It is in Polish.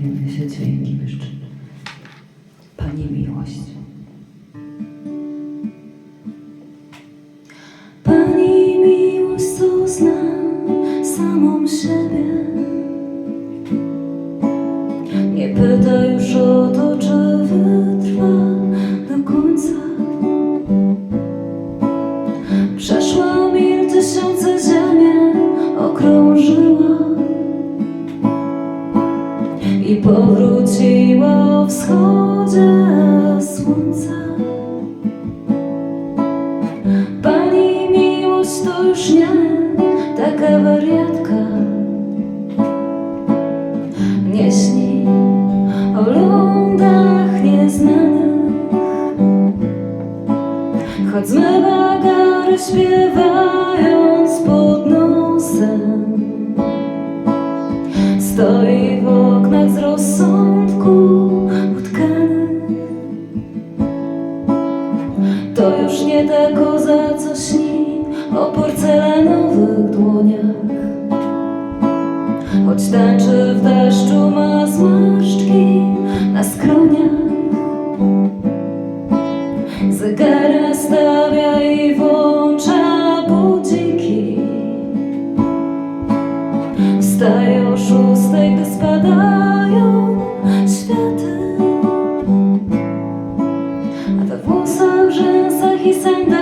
Modlimy się dźwięki jeszcze. Pani miłość. Pani miłość, co znam samą siebie Nie pyta już o powróciło wschodzie słońca. Pani miłość to już nie taka wariatka. Nie śni o lądach nieznanych, choć zmywa gary śpiewając pod nosem. Stoi w To już nie ta koza, co śni o porcelanowych dłoniach. Choć tańczy w deszczu, ma zmarszczki na skroniach. Zegara stawia i włącza budziki. Wstaje o szóstej, gdy spadają reason